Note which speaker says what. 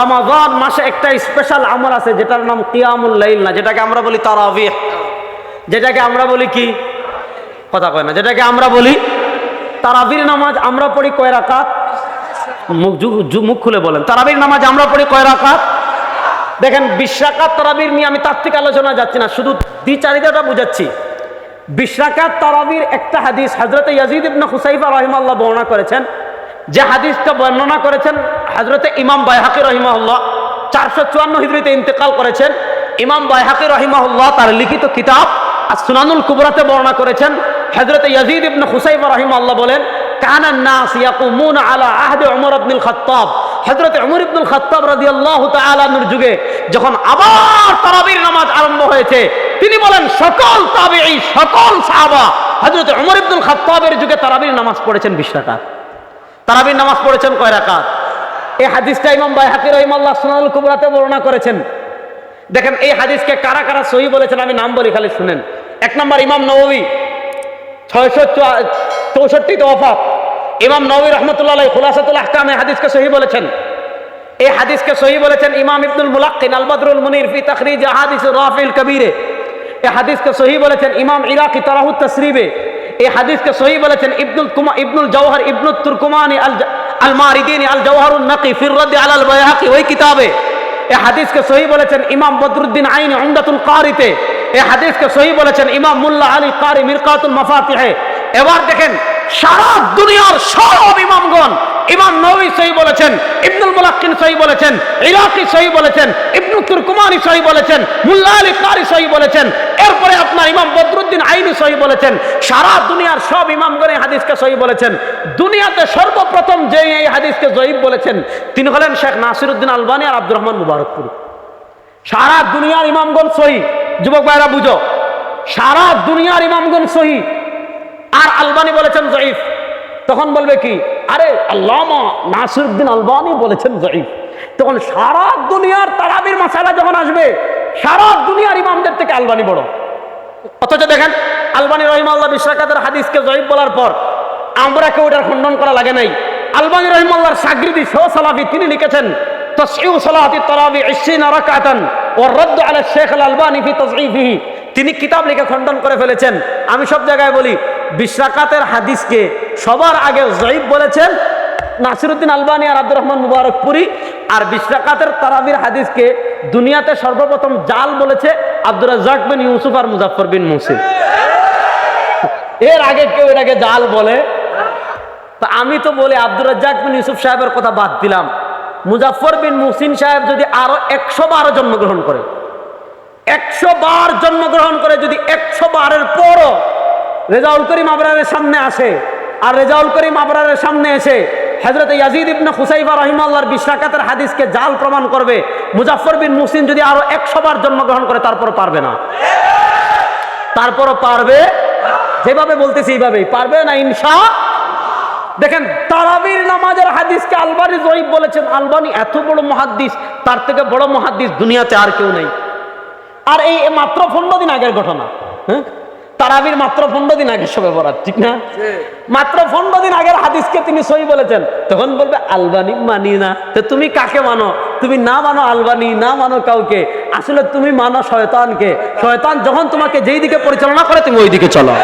Speaker 1: রমাজান মাসে একটা স্পেশাল আমল আছে, যেটার নাম কিয়ামুল লাইল না, যেটাকে আমরা বলি তারাবিহ। যেটাকে আমরা বলি কি? কথা কয় না, যেটাকে আমরা বলি তারাবির নামাজ, আমরা পড়ি কয় রাকাত? মুখ মুখ খুলে বলেন তারাবির নামাজ আমরা পড়ি কয় রাকাত? দেখেন বিশ্বাকাত তারাবির নিয়ে আমি তার থেকে আলোচনা যাচ্ছি না, শুধু দ্বি চারিদাটা বুঝাচ্ছি। বিশ্বাকাত তারাবির একটা হাদিস হজরত ইয়াজিদ ইবনে হুসাইফা রহিমাল্লাহ বর্ণনা করেছেন, যে হাদিসটা বর্ণনা করেছেন হজরতে ইমাম বাইহাকি রহিমাহুল্লাহ চারশো চুয়ান্ন হিজড়িতে ইন্তেকাল করেছেন। ইমাম বাইহাকি রহিমাহুল্লাহ তার লিখিত কিতাব আর সুনানুল কুবরাতে বর্ণনা করেছেন। হজরত ইয়াজিদ ইবনে হুসাইব রহিমাল্লাহ বলেন কানান নাস ইয়াকুমুন আলা আহদে ওমর হজরত ইবনুল যুগে যখন আবার তারাবির নামাজ আরম্ভ হয়েছে, তিনি বলেন, সকল তাবেঈ, সকল সাহাবা হজরত উমর ইবনুল খাত্তাবের যুগে তারাবির নামাজ পড়েছেন বিশ রাকাত। তারাবির নামাজ পড়েছেন কয় রাকাত? এই হাদিসটা ইমাম বাইহাকি রাহিমাল্লাহ সুনানুল কুবরাতে বর্ণনা করেছেন। দেখেন, এই হাদিসকে কারা কারা সহি বলেছেন আমি নাম বলি, খালি শুনেন। এক নম্বর ইমাম নবী ছয়শো চৌষট্টি ওফাত ইমাম নবী রহমতুল্লাহ খুলাসাতুল আহকাম এই হাদিসকে সহি বলেছেন। এই হাদিসকে সহি বলেছেন ইমাম ইবনুল মুলাক্কিন আল বদরুল মুনির ফি তাখরিজ হাদিস রাফিল কবিরে। এই হাদিসকে সহি বলেছেন ইমাম ইরাকি তারাহুত তসরিবে। এই হাদিসকে সহি বলেছেন ইবনুল কুমা, ইবনুল জওহর ইবনুল তুরকুমানি আল আল আল জওহরুন নকি আল বাইহাকি ওই কিতাবে? এই হাদিসকে সহি বলেছেন ইমাম বদরুদ্দিন কারিতে। এই হাদিসকে সহি বলেছেন ইমাম মুল্লা আলী কারি এবার দেখেন, সারা দুনিয়ার সব ইমামগণ, ইমাম নবী সহি বলেছেন, ইবনুল মুলাক্কিন সহি বলেছেন, ইরাকি সহি বলেছেন, ইবনু তুরকুমানি সহি বলেছেন, মুল্লা আলী কারি সহি বলেছেন। এরপরে আপনার ইমাম বদরুদ্দিন আইনি সহি বলেছেন, সারা দুনিয়ার সব ইমামগণ হাদিসকে সহি বলেছেন। দুনিয়াতে সর্বপ্রথম যে এই হাদিসকে জয়ীব বলেছেন, তিনি হলেন শেখ নাসিরুদ্দিন আলবানী আর আব্দুর রহমান মুবারকপুর। সারা দুনিয়ার ইমামগণ সহি। যুবক ভাইরা, বুঝো, সারা দুনিয়ার ইমামগণ সহি। আর আলবানি বলেছেন জয়ীফ তখন বলবে কি, আরে আল্লামা নাসিরুদ্দিন আলবানি বলেছেন জয়ীফ তখন সারা দুনিয়ার তারাবির মাসালা যখন আসবে, সারা দুনিয়ার ইমামদের থেকে আলবানি বড়। অথচ দেখেন আলবানী রহিমাল্লাহ বিশ্বকাতের হাদিসকে জয়ীব বলার পর আমরা কেউ এটার খণ্ডন করা লাগে নাই। আলবানী রহিমাল্লাহর সাগরিদি সহ সালাফি তিনি লিখেছেন তসইউ সালাহাতি তরাবি ইসিন রাকাতান ও রদ্দ আলা শেখ আল আলবানি ফি তসঈফিহি তিনি কিতাব লিখে খণ্ডন করে ফেলেছেন। আমি সব জায়গায় বলি বিশ্বকাতের হাদিসকে সবার আগে জয়ীব বলেছেন নাসিরুদ্দিন আলবানী আর আব্দুর রহমান মুবারকপুরি, আর বিশ্বকাতের তারাবির হাদিসকে দুনিয়াতে সর্বপ্রথম জাল বলেছে আব্দুর রাজ্জাক বিন ইউসুফ আর মুজাফর বিন মুসিন এর আগে কেউ এটাকে জাল বলে। তা আমি তো বলি আব্দুর রাজ্জাক বিন ইউসুফ সাহেবের কথা বাদ দিলাম। মুজাফর বিন মুসিন সাহেব যদি আরও একশো বারো জন্মগ্রহণ করে, একশো বার জন্মগ্রহণ করে যদি একশো বারের পরও রেজাউল করিম আবরারের সামনে আসে আর রেজাউল করিম আবরারের সামনে এসে হজরত ইয়াজিদ ইবনে হুসাইবা রহিমাল্লাহর বিশাকাতের হাদিসকে জাল প্রমাণ করবে। মুজাফর বিন মুসিন যদি আরও একশো বার জন্মগ্রহণ করে তারপর পারবে না। তারপরও পারবে? যেভাবে বলতেছি এইভাবেই। পারবে না ইনশা? দেখেন, তারাবির নামাজের হাদিসকে আলবানি জয়ীব বলেছেন। আলবানি এত বড় মহাদ্দিস, তার থেকে বড় মহাদ্দিস দুনিয়াতে আর কেউ নেই। আর এই মাত্র পনেরো দিন আগের ঘটনা হ্যাঁ? তারাবির মাত্র পনেরো দিন আগে সবে বরাত ঠিক না? মাত্র পনেরো দিন আগের হাদিসকে তিনি সই বলেছেন। তখন বলবে আলবানি মানি না। তো তুমি কাকে মানো? তুমি না মানো আলবানি না মানো কাউকে? আসলে তুমি মানো শয়তানকে। শয়তান যখন তোমাকে যেই দিকে পরিচালনা করে তুমি ওই দিকে চলো।